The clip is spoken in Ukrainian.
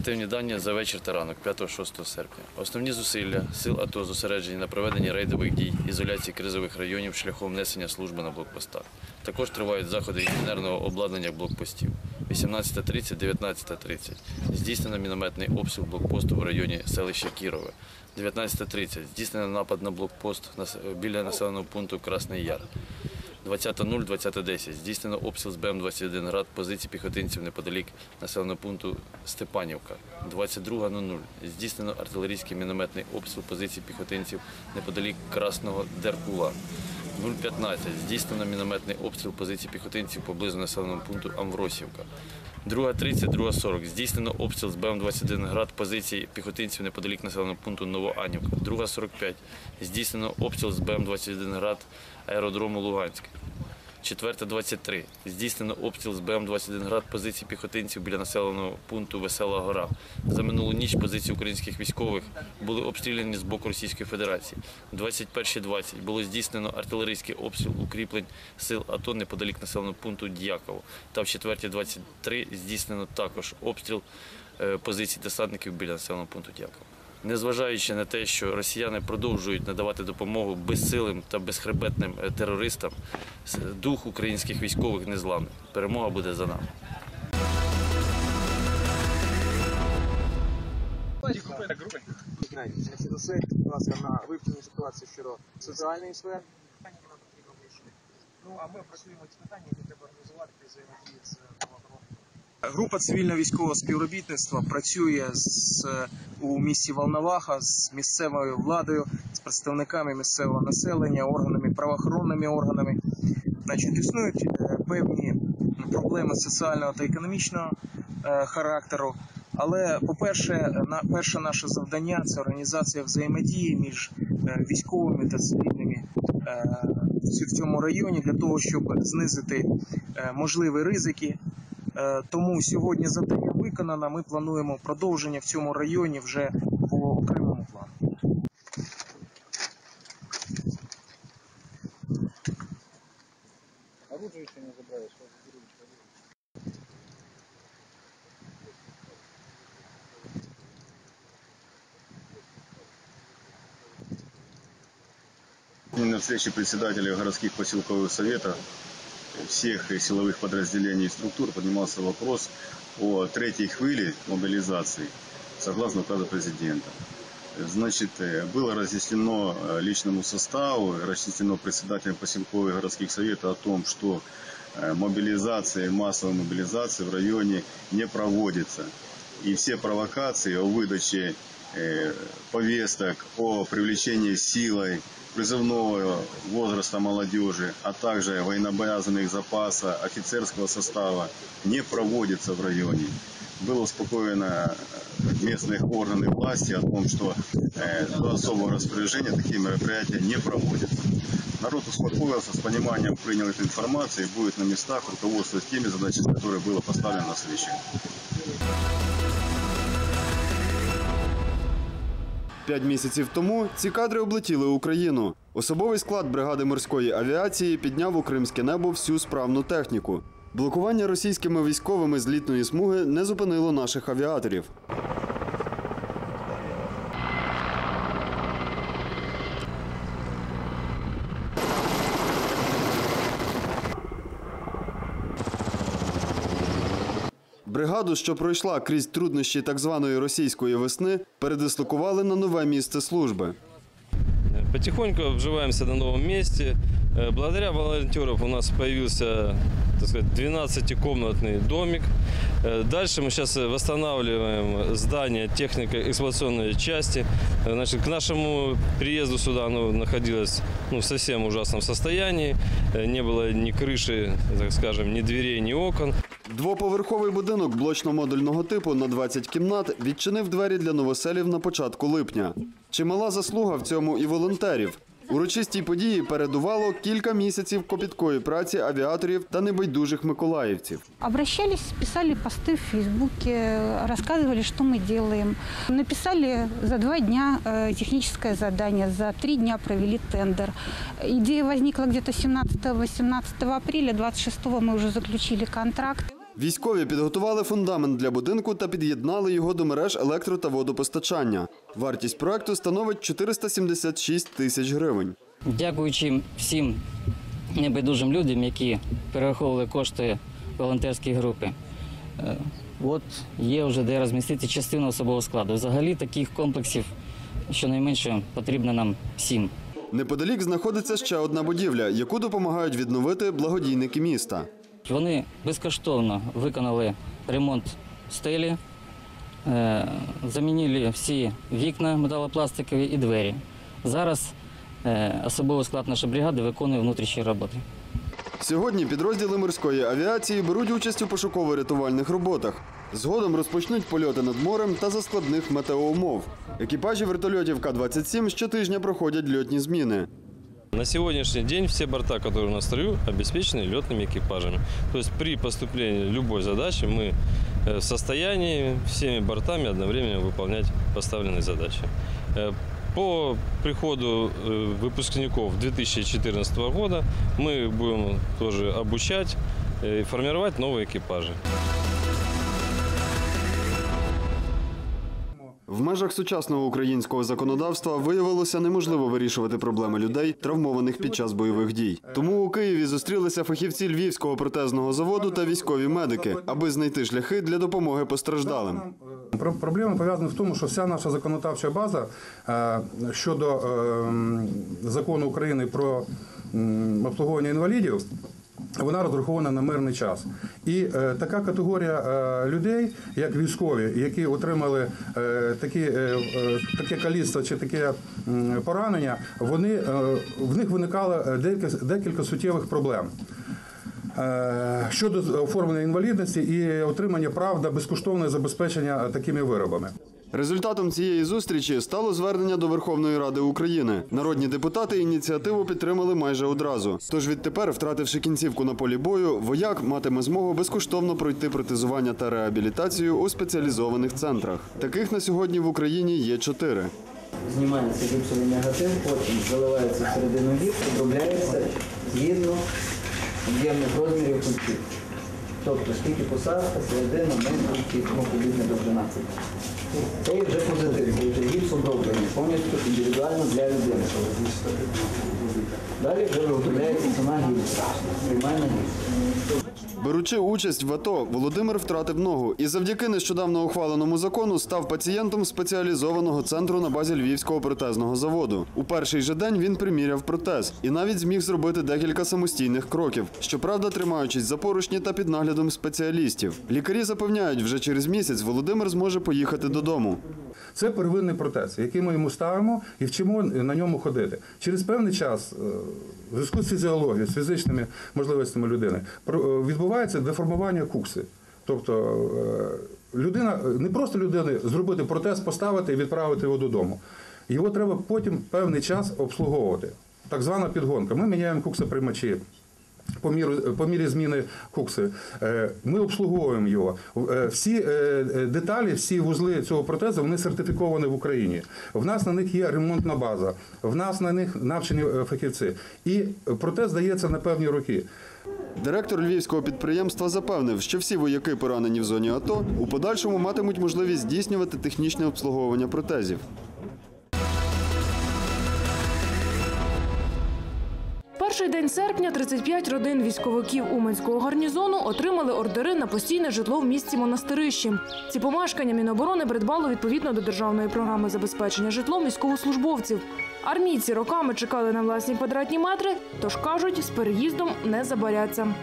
Оперативні дані за вечір та ранок 5-6 серпня. Основні зусилля сил АТО зосереджені на проведенні рейдових дій, ізоляції кризових районів шляхом несення служби на блокпостах. Також тривають заходи інженерного обладнання блокпостів. 18.30, 19.30. Здійснено мінометний обстріл блокпосту в районі селища Кірове. 19.30. Здійснено напад на блокпост біля населеного пункту Красний Яр. 20.0, 20.10. Здійснено обстріл з БМ-21 град позицій піхотинців неподалік населеного пункту Степанівка. 22.00. Здійснено артилерійський мінометний обстріл позицій піхотинців неподалік Красного Деркула. 0.15. Здійснено мінометний обстріл позицій піхотинців поблизу населеного пункту Амвросівка. 2.30, 2.40. Здійснено обстріл з БМ-21 град позицій піхотинців неподалік населеного пункту Новоанівка. 2.45. Здійснено обстріл з БМ-21 град аеродрому Луганськ. 4.23. Здійснено обстріл з БМ-21 град позицій піхотинців біля населеного пункту Весела Гора. За минулу ніч позиції українських військових були обстріляні з боку Російської Федерації. 21.20 було здійснено артилерійський обстріл укріплень сил АТО неподалік населеного пункту Дяково. Та в 4.23 здійснено також обстріл е, позицій десантників біля населеного пункту Дяково. Незважаючи на те, що росіяни продовжують надавати допомогу безсилим та безхребетним е, терористам, дух українських військових не незламний. Перемога буде за нами. Будь ласка, на вивченні ситуації щодо соціальної сфери. Ну а ми працюємо ці питання, які треба організувати взаємодії з правоохоронними. Група цивільно-військового співробітництва працює з, у місті Волноваха з місцевою владою, з представниками місцевого населення, органами, правоохоронними органами. Значить, існують е, певні проблеми соціального та економічного е, характеру. Але, по-перше, на перше наше завдання це організація взаємодії між е, військовими та цивільними в цьому районі для того, щоб знизити можливі ризики. Е, Тому сьогодні завдання виконано. Ми плануємо продовження в цьому районі вже по окремому плану. Оружие еще не забрали, заберу. На встрече председателей городских поселковых советов всех силовых подразделений и структур поднимался вопрос о третьей хвиле мобилизации согласно указа президента. Значит, э, было разъяснено э, личному составу, разъяснено председателям поселковых городских советов о том, что э, мобилизация, массовая мобилизация в районе не проводится. И все провокации о выдаче повесток, о привлечении силой призывного возраста молодежи, а также военнообязанных запаса, офицерского состава не проводится в районе. Было успокоено э, местных органы власти о том, что э, до особого распоряжения такие мероприятия не проводятся. Народ успокоился, с пониманием принял эту информацию и будет на местах руководствовать теми задачами, которые было поставлено на совещании. П'ять місяців тому ці кадри облетіли Україну. Особовий склад бригади морської авіації підняв у кримське небо всю справну техніку. Блокування російськими військовими злітної смуги не зупинило наших авіаторів. Бригаду, що пройшла крізь труднощі так званої російської весни, передислокували на нове місце служби. Потихоньку обживаемся на новом месте. Э, Благодаря волонтерам у нас появился так сказать, 12-комнатный домик. Э, Дальше мы сейчас восстанавливаем здание технико-эксплуатационной части. Э, Значит, к нашему приезду сюда оно находилось ну, в совсем ужасном состоянии. Э, Не было ни крыши, так скажем, ни дверей, ни окон. Двоповерховий будинок блочно-модульного типу на 20 кімнат відчинив двері для новоселів на початку липня. Чимала заслуга в цьому і волонтерів. Урочистій події передувало кілька місяців копіткої праці авіаторів та небайдужих миколаївців. Обращались, писали посты в Фейсбуке, рассказывали, что мы делаем. Написали за два дня э, техническое задание, за три дня провели тендер. Идея возникла где-то 17-18 апреля, 26 мы уже заключили контракт. Військові підготували фундамент для будинку та під'єднали його до мереж електро та водопостачання. Вартість проекту становить 476 тисяч гривень. Дякуючи всім небайдужим людям, які перераховували кошти волонтерської групи. е, От є вже де розмістити частину особового складу. Взагалі таких комплексів щонайменше потрібно нам всім. Неподалік знаходиться ще одна будівля, яку допомагають відновити благодійники міста. Вони безкоштовно виконали ремонт стелі, е, замінили всі вікна металопластикові і двері. Зараз е, особовий склад нашої бригади виконує внутрішні роботи. Сьогодні підрозділи морської авіації беруть участь у пошуково-рятувальних роботах. Згодом розпочнуть польоти над морем та за складних метеоумов. Екіпажі вертольотів К-27 щотижня проходять льотні зміни. На сегодняшний день все борта, которые у нас в строю, обеспечены летными экипажами. То есть при поступлении любой задачи мы э, в состоянии всеми бортами одновременно выполнять поставленные задачи. Э, По приходу э, выпускников 2014 года мы будем тоже обучать и формировать новые экипажи. В межах сучасного українського законодавства виявилося неможливо вирішувати проблеми людей, травмованих під час бойових дій. Тому у Києві зустрілися фахівці Львівського протезного заводу та військові медики, аби знайти шляхи для допомоги постраждалим. Про- Проблема пов'язана в тому, що вся наша законодавча база е, щодо е, закону України про обслуговування інвалідів. Вона розрахована на мирний час, і е, така категорія е, людей, як військові, які отримали е, такі, е, е, таке каліцтво чи таке м, поранення, вони е, в них виникало е, декілька, декілька суттєвих проблем. Е, Щодо оформлення інвалідності і отримання прав на безкоштовне забезпечення такими виробами. Результатом цієї зустрічі стало звернення до Верховної Ради України. Народні депутати ініціативу підтримали майже одразу. Тож відтепер, втративши кінцівку на полі бою, вояк матиме змогу безкоштовно пройти протезування та реабілітацію у спеціалізованих центрах. Таких на сьогодні в Україні є чотири. Знімається гіпсовий негатив, потім заливається всередину гіпс, обробляється згідно об'ємних розмірів культів. Тобто скільки посадка, середина, і тому подібне довжина. Це є вже позитив, це вже гіпс оброблений, повністю індивідуально для людини. Далі вже виготовляється сама гіпс, приймальна гіпс. Беручи участь в АТО, Володимир втратив ногу і завдяки нещодавно ухваленому закону став пацієнтом спеціалізованого центру на базі Львівського протезного заводу. У перший же день він приміряв протез і навіть зміг зробити декілька самостійних кроків, щоправда, тримаючись за поручні та під наглядом спеціалістів. Лікарі запевняють, вже через місяць Володимир зможе поїхати додому. Це первинний протез, який ми йому ставимо і вчимо на ньому ходити. Через певний час, е, в зв'язку з фізіологією, з фізичними можливостями людини, е, відбувається деформування кукси. Тобто е, людина не просто людини зробити протез, поставити і відправити його додому. Його треба потім певний час обслуговувати. Так звана підгонка. Ми міняємо куксоприймачі. По, міру, по мірі зміни кукси. Е, Ми обслуговуємо його. Е, Всі е, деталі, всі вузли цього протезу вони сертифіковані в Україні. В нас на них є ремонтна база, в нас на них навчені фахівці. І протез дається на певні роки. Директор львівського підприємства запевнив, що всі вояки, поранені в зоні АТО, у подальшому матимуть можливість здійснювати технічне обслуговування протезів. Перший день серпня 35 родин військовиків Уманського гарнізону отримали ордери на постійне житло в місті Монастирищі. Ці помешкання Міноборони придбало відповідно до державної програми забезпечення житлом військовослужбовців. Армійці роками чекали на власні квадратні метри, тож кажуть, з переїздом не забаряться.